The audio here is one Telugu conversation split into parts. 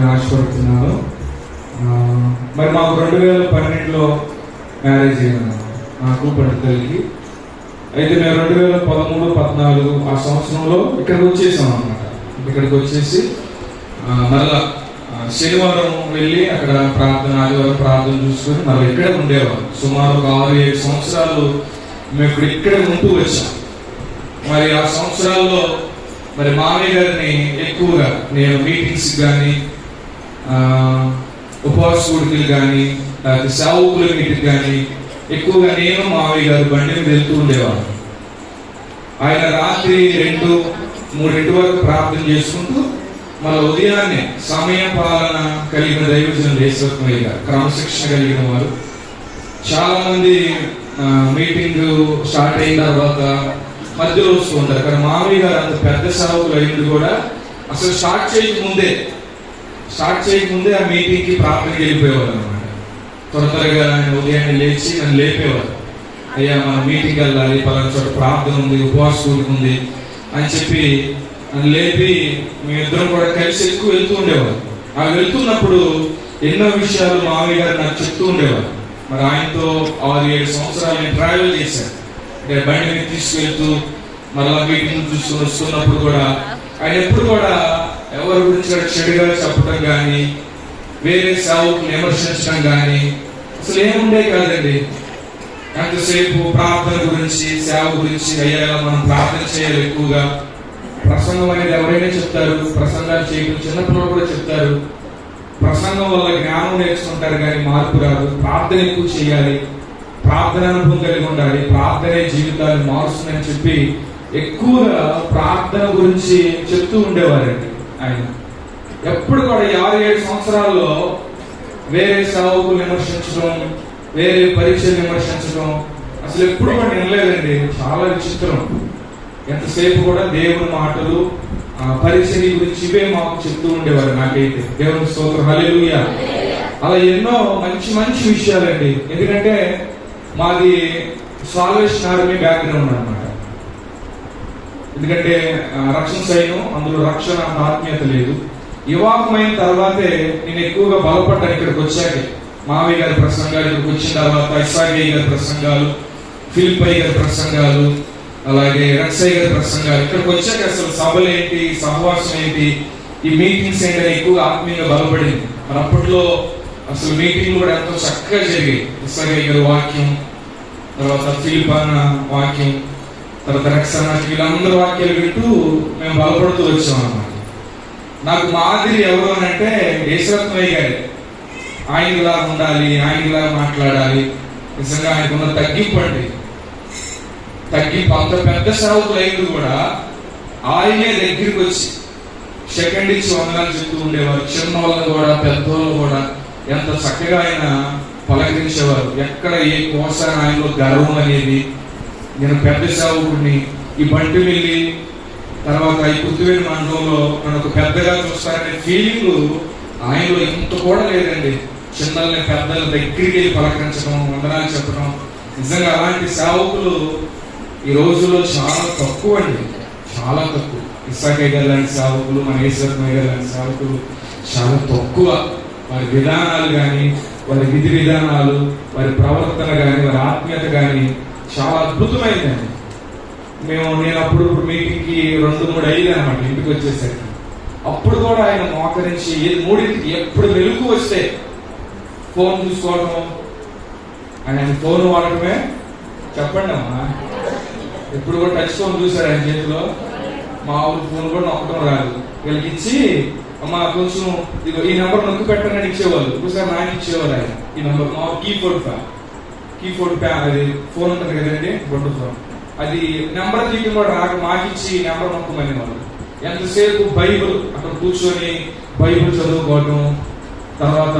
పంచుకోవాలని ఆశపడుతున్నాను మరి మాకు రెండు వేల పన్నెండులో మ్యారేజ్ అయింది నాకు పడుతుంది అయితే మేము రెండు వేల పదమూడు పద్నాలుగు ఆ సంవత్సరంలో ఇక్కడికి వచ్చేసాం అనమాట ఇక్కడికి వచ్చేసి మళ్ళా శనివారం వెళ్ళి అక్కడ ప్రార్థన ఆదివారం ప్రార్థన చూసుకొని మళ్ళీ ఇక్కడే ఉండేవారు సుమారు ఒక ఆరు ఏడు సంవత్సరాలు మేము ఇప్పుడు ఇక్కడే ఉంటూ వచ్చాం. మరి ఆ సంవత్సరాల్లో మరి మామయ్య గారిని ఎక్కువగా నేను మీటింగ్స్ కానీ ఉపవాస కూడికలు కానీ లేకపోతే సేవకుల మీటికి కానీ ఎక్కువగా నేను మావయ్య గారు బండి మీద వెళ్తూ ఉండేవాడు ఆయన రాత్రి రెండు మూడింటి వరకు ప్రార్థన చేసుకుంటూ మళ్ళీ ఉదయాన్నే సమయ పాలన కలిగిన దైవజనం దేశవత్మయ్య గారు క్రమశిక్షణ కలిగిన వారు. చాలామంది మీటింగ్ స్టార్ట్ అయిన తర్వాత మధ్యలో వస్తూ ఉంటారు. కానీ మామయ్య గారు అంత పెద్ద సేవకులు అయింది కూడా అసలు స్టార్ట్ చేయకముందే స్టార్ట్ చేయకముందే ఆ మీటింగ్కి ప్రార్థనకి వెళ్ళిపోయేవారు అనమాట త్వర త్వరగా ఆయన ఉదయాన్నే లేచి నన్ను లేపేవారు. అయ్యా మన మీటింగ్ వెళ్ళాలి పలానా చోట ప్రార్థన ఉంది ఉపవాస ఉంది అని చెప్పి నన్ను లేపి మేమిద్దరం కూడా కలిసి ఎక్కువ వెళ్తూ ఉండేవారు. ఆ వెళ్తున్నప్పుడు ఎన్నో విషయాలు మామయ్య గారు నాకు చెప్తూ ఉండేవారు. మరి ఆయనతో ఆరు ఏడు సంవత్సరాలు నేను ట్రావెల్ చేశాను. అంటే బండిని తీసుకెళ్తూ మరలా మీటింగ్ చూసుకుని వస్తున్నప్పుడు కూడా ఆయన ఎప్పుడు కూడా ఎవరి గురించి చెడుగా చెప్పడం కానీ వేరే సేవకులు విమర్శించడం కానీ అసలు ఏముండే కాదండి. ఎంతసేపు ప్రార్థన గురించి సేవ గురించి అయ్యా మనం ప్రార్థన చేయాలి ఎక్కువగా. ప్రసంగం అనేది ఎవరైనా చెప్తారు ప్రసంగాలు చేయడం చిన్నపిల్లలు కూడా చెప్తారు. ప్రసంగం వల్ల జ్ఞానం నేర్చుకుంటారు కానీ మార్పు రాదు. ప్రార్థన ఎక్కువ చేయాలి. ప్రార్థన అనుభవం కలిగి ఉండాలి. ప్రార్థనే జీవితాన్ని మారుస్తుందని చెప్పి ఎక్కువగా ప్రార్థన గురించి చెప్తూ ఉండేవారండి. ఆయన. ఎప్పుడు కూడా యాభై ఏడు సంవత్సరాల్లో వేరే సేవకులు విమర్శించడం వేరే పరీక్షలు విమర్శించడం అసలు ఎప్పుడు కూడా వినలేదండి. చాలా విచిత్రం. ఎంతసేపు కూడా దేవుని మాటలు ఆ, పరిచర్య గురించి ఇవే మాకు చెప్తూ ఉండేవారు నాకైతే. దేవుని స్తోత్రం. హల్లెలూయా. అలా ఎన్నో మంచి మంచి విషయాలండి. ఎందుకంటే మాది సాల్వేషన్ ఆర్మీ బ్యాక్గ్రౌండ్ అనమాట ఎందుకంటే రక్షణ సైన్యం అందులో రక్షణ ఆత్మీయత లేదు. వివాహమైన తర్వాతే నేను ఎక్కువగా బలపడ్డాను ఇక్కడికి వచ్చాక. మామయ్య గారి ప్రసంగాలు ఇక్కడికి వచ్చిన తర్వాత ఇస్సాగయ్య గారి ప్రసంగాలు ఫిలిపై గారి ప్రసంగాలు అలాగే రక్షయ్య గారి ప్రసంగాలు. ఇక్కడికి వచ్చాక అసలు సభలు ఏంటి సహవాసం ఏంటి ఈ మీటింగ్స్ ఏంటని ఎక్కువగా ఆత్మీయంగా బలపడింది. మరి అప్పట్లో అసలు మీటింగ్లు కూడా ఎంతో చక్కగా జరిగాయి. ఇస్సాగయ్య గారి వాక్యం తర్వాత ఫిలిపాన వాక్యం తర్వాత రక్షణ వీళ్ళందరూ వాక్యాలు వింటూ మేము బలపడుతూ వచ్చాం అన్నమాట. నాకు మాదిరి ఎవరు అని అంటే యశ్వత్మయ్య గారి. ఆయనలా ఉండాలి ఆయనలా మాట్లాడాలి. నిజంగా ఆయనకున్న తగ్గింపు అండి. తగ్గింపు అంత పెద్ద సేవకులు అయింది కూడా ఆయనే దగ్గరికి వచ్చి సెకండ్ ఇచ్చి వందనాలు చెప్తూ ఉండేవారు. చిన్న వాళ్ళు కూడా పెద్దవాళ్ళు కూడా ఎంత చక్కగా ఆయన పలకరించేవారు. ఎక్కడ ఏ కోసం ఆయనలో గర్వం అనేది నేను పెద్ద సేవకుడిని ఈ బంటి వెళ్ళి తర్వాత ఈ పుత్తివేలి మండలంలో నన్ను పెద్దగా చూస్తారనే ఫీలింగ్ ఆయనలో ఇంత కూడా లేదండి. చిన్నల్ని పెద్దల దగ్గరికి వెళ్ళి పలకరించడం వందనాలు చెప్పడం నిజంగా అలాంటి సేవకులు ఈ రోజుల్లో చాలా తక్కువ అండి. చాలా తక్కువ. ఇస్సాకయ్య గారు లాంటి సేవకులు మన ఈశ్వరమయ్య గారు లాంటి సేవకులు చాలా తక్కువ. వారి విధానాలు కానీ వారి విధి విధానాలు వారి ప్రవర్తన కానీ వారి ఆత్మీయత కానీ చాలా అద్భుతమైందండి మేము నేను అప్పుడు మీటింగ్కి రెండు మూడు అయ్యింది అనమాట ఇంటికి వచ్చేసరికి. అప్పుడు కూడా ఆయన మోకరించి మూడింటికి ఎప్పుడు వెలుగు వస్తే ఫోన్ చూసుకోవడం ఆయన ఫోన్ వాడటమే చెప్పండి అమ్మా. ఎప్పుడు కూడా టచ్ ఫోన్ చూసారు ఆయన చేతిలో. మామూలు ఫోన్ కూడా నొక్కడం రాదు. వీళ్ళకి ఇచ్చి అమ్మా కొంచెం ఈ నెంబర్ నొక్కి పెట్టండి ఇచ్చేవాళ్ళు. ఒకసారి నాకు ఇచ్చేవాళ్ళు ఆయన. ఈ నెంబర్ మా కీబోర్డ్ ఫ్యాన్ కీబోర్డ్ అది ఫోన్ ఉంటుంది కదండి బొడ్డు ఫోన్ అది నెంబర్ తీయడం కూడా రాక మాకిచ్చి నెంబర్ నొక్కమని వాళ్ళు ఎంతసేపు బైబుల్ అక్కడ కూర్చొని బైబుల్ చదువుకోవటం తర్వాత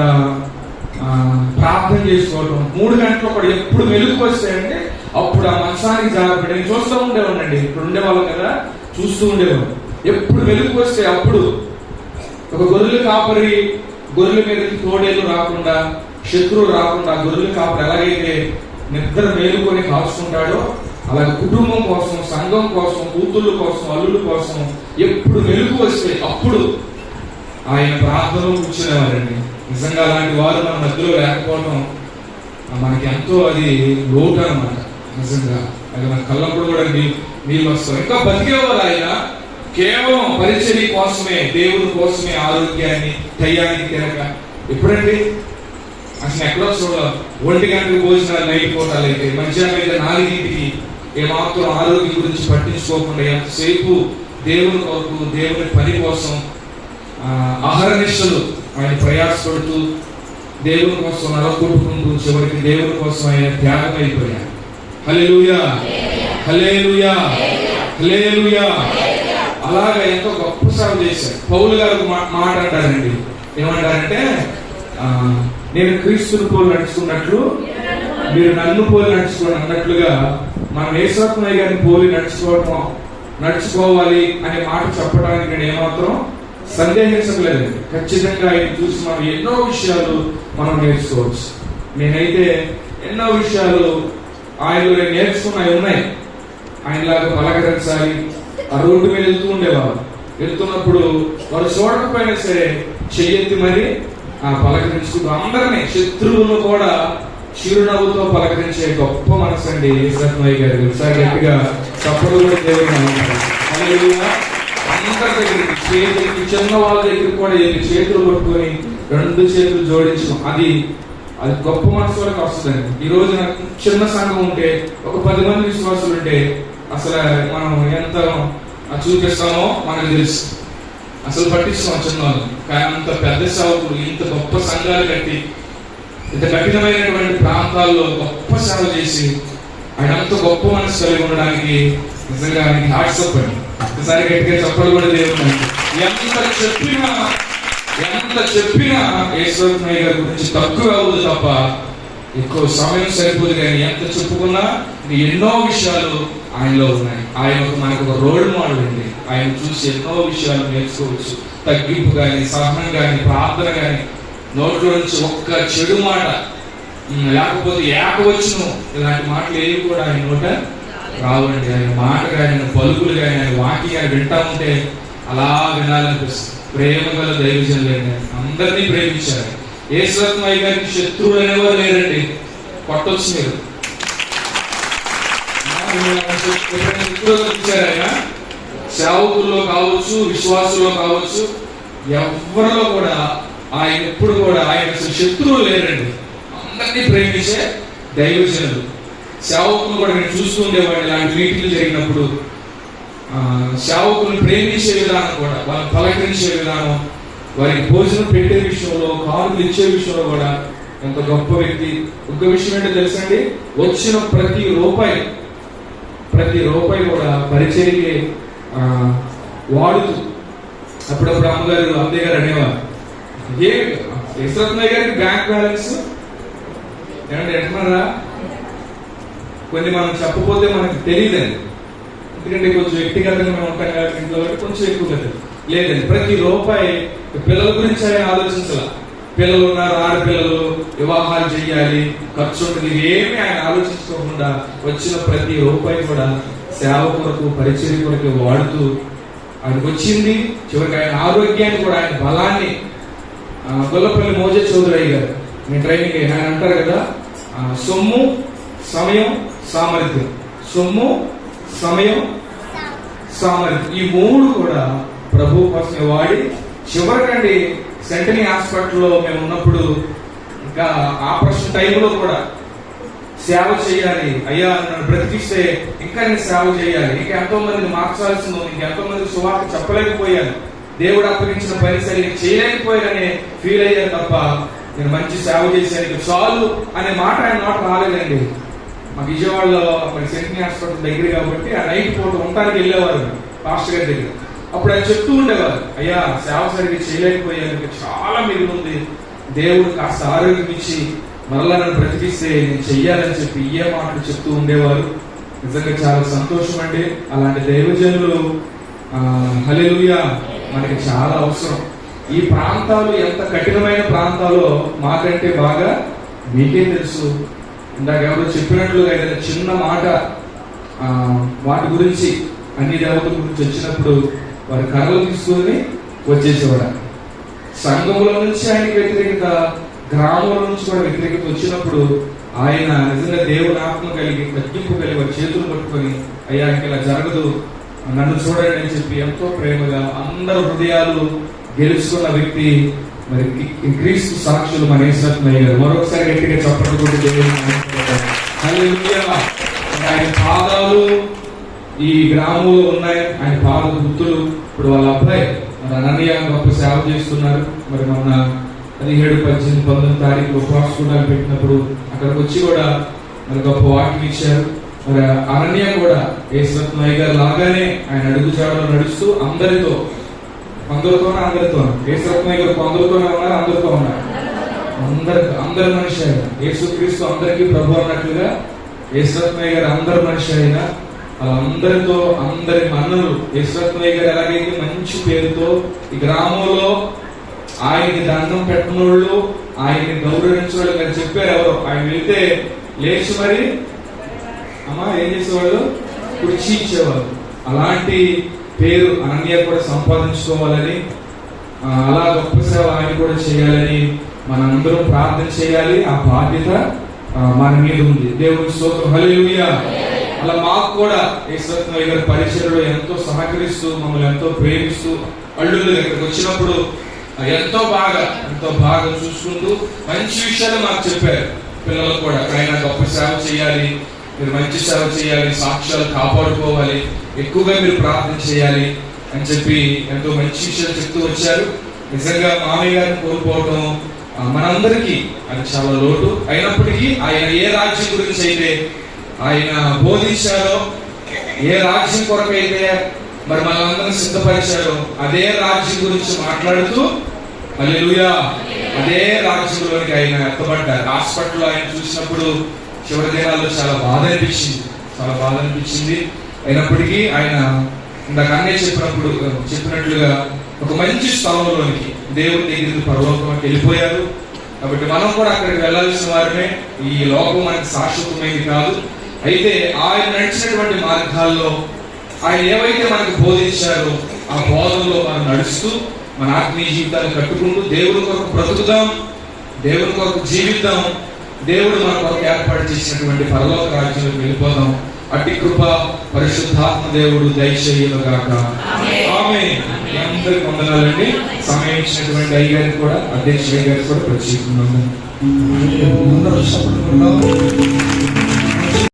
ప్రార్థన చేసుకోవటం మూడు గంటలు కూడా ఎప్పుడు వెలుగు వస్తాయంటే అప్పుడు ఆ మంచానికి జాగ్రత్త నేను చూస్తూ ఉండేవాడినండి. ఇప్పుడు ఉండేవాళ్ళం కదా చూస్తూ ఉండేవాడు ఎప్పుడు వెలుగు వస్తే అప్పుడు ఒక గొర్రెలు కాపరి గొర్రెల మీదకి తోడేలు రాకుండా శత్రువు రాకుండా గొర్రెలు కాపరి ఎలాగైతే నిద్ర మేలుకొని కాచుకుంటాడో అలాగే కుటుంబం కోసం సంఘం కోసం కూతుళ్ళ కోసం అల్లుల కోసం ఎప్పుడు మెలుగు వస్తే అప్పుడు ఆయన ప్రార్థనలో కూర్చునేవారండి. నిజంగా అలాంటి వారు మన మధ్యలో లేకపోవడం మనకి ఎంతో అది లోటు అనమాట నిజంగా. అది మన కళ్ళప్పుడు కూడా నీళ్ళు వస్తాం ఇంకా బతికేవారు ఆయన. కేవలం పరిచయం కోసమే దేవుడి కోసమే ఆరోగ్యాన్ని దయ్యానికి తినక ఎప్పుడండి? అసలు ఎక్కడో చూడ ఒంటి గంటకు భోజనాలు నైట్ పూటాలు అయితే మధ్యాహ్నం అయితే నాలుగింటికి ఏమాత్రం ఆరోగ్యం గురించి పట్టించుకోకుండా ఎంతసేపు దేవుని కొరకు దేవుని పని కోసం ఆ, అహర్నిశలు ఆయన ప్రయాసపడుతూ దేవుని కోసం నలకొట్టుకుంటూ చివరికి దేవుని కోసం ఆయన త్యాగం అయిపోయారు హలేలుయా హలేలుయా హలేలుయా అలాగా ఎంతో గొప్ప సేవ చేశారు పౌలు గారు మాట్లాడారండి మా- ఏమంటారంటే నేను క్రీస్తుని పోలు నడుచుకున్నట్లు మీరు నన్ను పోలి నడుచుకోండి అన్నట్లుగా మనం ఏసాత్మయ్య గారిని పోలి నడుచుకోవటం నడుచుకోవాలి అనే మాట చెప్పడానికి నేను ఏమాత్రం సందేహించలేదు ఖచ్చితంగా ఆయన చూసి మనం ఎన్నో విషయాలు మనం నేర్చుకోవచ్చు. నేనైతే ఎన్నో విషయాలు ఆయనలో నేను నేర్చుకున్నవి ఉన్నాయి. ఆయనలాగా పలకరించాలి ఆ రోడ్డు మీద వెళ్తూ ఉండేవారు వెళ్తున్నప్పుడు వారు చూడకపోయినా సరే చెయ్యెత్తి మరి. పలకరించుకుంటూ అందరినీ శత్రువులను కూడా చిరునవ్వుతో పలకరించే గొప్ప మనసు అండి ఈశ్వరమయ్య గారు. ఒకసారి గట్టిగా. అందరి దగ్గరికి చేతులకి చిన్న వాళ్ళ దగ్గరికి కూడా చేతులు పట్టుకొని రెండు చేతులు జోడించడం. అది అది గొప్ప మనసు వరకు వస్తుందండి. ఈ రోజు నాకు చిన్న సంఘం ఉంటే ఒక పది మంది విశ్వాసులు ఉంటే అసలు మనం ఎంత చూపిస్తామో మనకు తెలుసు అసలు పట్టిస్తాం చిన్నవాళ్ళు కానీ అంత పెద్ద సేవకులు ఇంత గొప్ప సంఘాలు కట్టి ఇంత కఠినమైనటువంటి ప్రాంతాల్లో గొప్ప సేవ చేసి ఆయన అంత గొప్ప మనసు కలిగి ఉండడానికి నిజంగా ఆయనకి హాట్సప్ అండి. ఒకసారి గట్టిగా చెప్పలు కూడా దేవుడు ఎంత చెప్పినా ఎంత చెప్పినా ఈశ్వరమయ్య గారి గురించి తక్కువ అవుతుంది తప్ప ఎక్కువ సమయం సరిపోదు కానీ ఎంత చెప్పుకున్నా ఎన్నో విషయాలు ఆయనలో ఉన్నాయి. ఆయన ఒక మనకు ఒక రోల్ మోడల్ అండి. ఆయన చూసి ఎన్నో విషయాలు నేర్చుకోవచ్చు. తగ్గింపు కానీ సహనం కానీ ప్రార్థన కానీ నోట్లో నుంచి ఒక్క చెడు మాట లేకపోతే ఏక ఇలాంటి మాటలు ఏవి కూడా ఆయన నోట రావండి. ఆయన మాట కానీ ఆయన పలుకులు కానీ ఆయన వాక్యం కానీ వింటా ఉంటే అలా వినాలనిపిస్తుంది. ప్రేమ గల దైవజనులండి అందరినీ ప్రేమించారు ఏ అయ్య గారికి శత్రువులు అనేవారు లేరండి. పట్టొచ్చు మీరు ఆయన సేవకుల్లో కావచ్చు విశ్వాసులో కావచ్చు ఎవరిలో కూడా ఆయన ఎప్పుడు కూడా ఆయన అసలు శత్రువులు లేరండి. అందరినీ ప్రేమించే దైవజనులు. సేవకులు కూడా నేను చూస్తూ ఉండేవాడిని ఇలాంటి మీటింగ్లు జరిగినప్పుడు. సేవకులను ప్రేమించే విధానం కూడా వాళ్ళని పలకరించే విధానం వారికి భోజనం పెట్టే విషయంలో కానుకలు ఇచ్చే విషయంలో కూడా ఎంత గొప్ప వ్యక్తి. ఒక విషయం ఏంటో తెలుసండి? వచ్చిన ప్రతి రూపాయి ప్రతి రూపాయి కూడా పరిచయకి వాడుతూ. అప్పుడప్పుడు అమ్మగారు అమ్మయ్య గారు అనేవారు. ఏ యశ్వత్మయ్య గారికి బ్యాంక్ బ్యాలెన్స్? ఏమంటే అంటున్నారా కొన్ని మనం చెప్పపోతే మనకు తెలియదండి. ఎందుకంటే కొంచెం వ్యక్తిగతంగా మేము ఉంటాం కాబట్టి ఇంట్లో కొంచెం ఎక్కువ కదా లేదండి ప్రతి రూపాయి పిల్లల గురించి ఆయన ఆలోచించాల. పిల్లలు ఉన్నారు ఆడపిల్లలు వివాహాలు చేయాలి ఖర్చు ఉంటుంది ఏమి ఆయన ఆలోచించుకోకుండా వచ్చిన ప్రతి రూపాయి కూడా సేవ కొరకు పరిచయం కొరకు వాడుతూ ఆయనకు వచ్చింది. చివరికి ఆయన ఆరోగ్యాన్ని కూడా ఆయన బలాన్ని గొల్లపల్లి మోజ చౌదరయ్య గారు మీ ట్రైనింగ్ ఆయన అంటారు కదా సొమ్ము సమయం సామర్థ్యం. సొమ్ము సమయం సామర్థ్యం. ఈ మూడు కూడా ప్రభు కోసం వాడి చివరికండి సెంటనీ హాస్పిటల్లో మేము ఉన్నప్పుడు ఇంకా ఆపరేషన్ టైంలో కూడా సేవ చేయాలి. అయ్యా నన్ను బ్రతికిస్తే ఇంకా నేను సేవ చేయాలి. ఇంకా ఎంతో మందిని మార్చాల్సిందో ఇంకా ఎంతో మందికి సువార్త చెప్పలేకపోయాను. దేవుడు అప్పగించిన పని సరిగ్గా చేయలేకపోయాననే ఫీల్ అయ్యాను తప్ప నేను మంచి సేవ చేశాను చాలు అనే మాట ఆయన మాట రాలేదండి. మా విజయవాడలో మరి సెంటనీ హాస్పిటల్ దగ్గర కాబట్టి ఆ నైట్ పూట ఉండటానికి వెళ్ళేవారు. పాస్టర్ గారి దగ్గర. అప్పుడు ఆయన చెప్తూ ఉండేవారు అయ్యా సేవ సరిగ్గా చేయలేకపోయాను చాలా మిగిలి ఉంది. దేవుడు కాస్త ఆరోగ్యం ఇచ్చి మరలా నన్ను బ్రతికిస్తే నేను చెయ్యాలని చెప్పి ఏ మాటలు చెప్తూ ఉండేవారు. నిజంగా చాలా సంతోషం అండి. అలాంటి దైవజనులు హలెలుయా మనకి చాలా అవసరం. ఈ ప్రాంతాలు ఎంత కఠినమైన ప్రాంతాలో మాకంటే బాగా మీకే తెలుసు. ఇందాక ఎవరో చెప్పినట్లుగా ఏదైనా చిన్న మాట వాటి గురించి అన్ని దేవతల గురించి వచ్చినప్పుడు వారి కర్రలు తీసుకొని వచ్చేసేవాడు. సంఘముల నుంచి ఆయనకి వ్యతిరేకత గ్రామాల నుంచి కూడా వ్యతిరేకత వచ్చినప్పుడు ఆయన నిజంగా దేవుని ఆత్మ కలిగి తగ్గింపు కలిగి వారి చేతులు పట్టుకొని అయ్యా ఇలా జరగదు. నన్ను చూడండి అని చెప్పి ఎంతో ప్రేమగా అందరు హృదయాలు గెలుచుకున్న వ్యక్తి మరి క్రీస్తు సాక్షులు మన యేసరత్నయ్య గారు. మరొకసారి గట్టిగా చప్పట్లు కొట్టి దేవుని ఆయన పాదాలు ఈ గ్రామంలో ఉన్నాయి. ఆయన పాద గుర్తులు ఇప్పుడు వాళ్ళ అబ్బాయి మన అనన్య గొప్ప సేవ చేస్తున్నారు. మరి మొన్న పదిహేడు పద్దెనిమిది పంతొమ్మిది తారీఖు ఉపవాస కూడాలు పెట్టినప్పుడు అక్కడికి వచ్చి కూడా మరి గొప్ప వాక్యం ఇచ్చారు. మరి అనన్య కూడా యేసరత్నయ్య గారు లాగానే ఆయన అడుగు అడుగుజాడలో నడుస్తూ అందరితో అందరితోనే అందరితో యేసరత్నయ్య గారు కొందరితోనే ఉన్నారు అందరితో ఉన్నారు. అందరి అందరి మనిషి అయినా యేసుక్రీస్తు అందరికీ ప్రభు అన్నట్లుగా యేసరత్నయ్య గారు అందరి మనిషి అయినా వాళ్ళందరితో అందరి మన్నులు యశ్వత్ గారు ఎలాగైతే మంచి పేరుతో ఈ గ్రామంలో ఆయన్ని దండం పెట్టినోళ్ళు ఆయన్ని గౌరవించడం మీరు చెప్పారు ఎవరు. ఆయన వెళ్తే లేచి మరి అమ్మా ఏం చేసేవాళ్ళు? కుర్చీ ఇచ్చేవాళ్ళు. అలాంటి పేరు అనన్య కూడా సంపాదించుకోవాలని అలా గొప్ప సేవ ఆయన కూడా చేయాలని మనందరం ప్రార్థన చేయాలి. ఆ బాధ్యత మన మీద ఉంది. దేవుని స్తోత్రం. హల్లెలూయా. అలా మాకు కూడా ఈశ్వరత్వ గారి పరిచయంలో ఎంతో సహకరిస్తూ మమ్మల్ని ఎంతో ప్రేమిస్తూ అల్లుళ్ళు ఇక్కడికి వచ్చినప్పుడు ఎంతో బాగా ఎంతో బాగా చూసుకుంటూ మంచి విషయాలు మాకు చెప్పారు. పిల్లలు కూడా ఎక్కడైనా గొప్ప సేవ చేయాలి మీరు మంచి సేవ చేయాలి సాక్ష్యాలు కాపాడుకోవాలి ఎక్కువగా మీరు ప్రార్థన చేయాలి అని చెప్పి ఎంతో మంచి విషయాలు చెప్తూ వచ్చారు. నిజంగా మామయ్య గారిని కోల్పోవటం మనందరికీ అది చాలా లోటు. అయినప్పటికీ ఆయన ఏ రాజ్యం గురించి అయితే ఆయన బోధించారో ఏ రాజ్యం కొరకైతే మరి మనందరం సిద్ధపరిచారో అదే రాజ్యం గురించి మాట్లాడుతూ హల్లెలూయా అదే రాజ్యంలోనికి ఆయన ఎత్తబడ్డారు. హాస్పిటల్లో ఆయన చూసినప్పుడు చివరి దినాల్లో చాలా బాధ అనిపించింది. చాలా బాధ అనిపించింది. అయినప్పటికీ ఆయన ఇందాక అన్నే చెప్పినప్పుడు చెప్పినట్లుగా ఒక మంచి స్థలంలోనికి దేవుడి దగ్గరికి పరలోకంలోకి వెళ్ళిపోయారు. కాబట్టి మనం కూడా అక్కడికి వెళ్ళాల్సిన వారమే. ఈ లోకం మనకి శాశ్వతమైనది కాదు. అయితే ఆయన నడిచినటువంటి మార్గాల్లో ఆయన ఏవైతే మనకు బోధించారో ఆ బోధనలో మనం నడుస్తూ మన ఆత్మీయ జీవితాన్ని కట్టుకుంటూ దేవుడి కొరకు బ్రతుకుదాం దేవుడి కొరకు జీవిద్దాం దేవుడు మన కొరకు ఏర్పాటు చేసినటువంటి పరలోక రాజ్యంలో వెళ్ళిపోదాం. అట్టి కృప పరిశుద్ధాత్మ దేవుడు దయచేయను గాక ఆమె అందరికి వందనాలండి. సమయం ఇచ్చినటువంటి అయ్యారికి కూడా అధ్యక్షుడు గారికి కూడా ప్రత్యేకంగా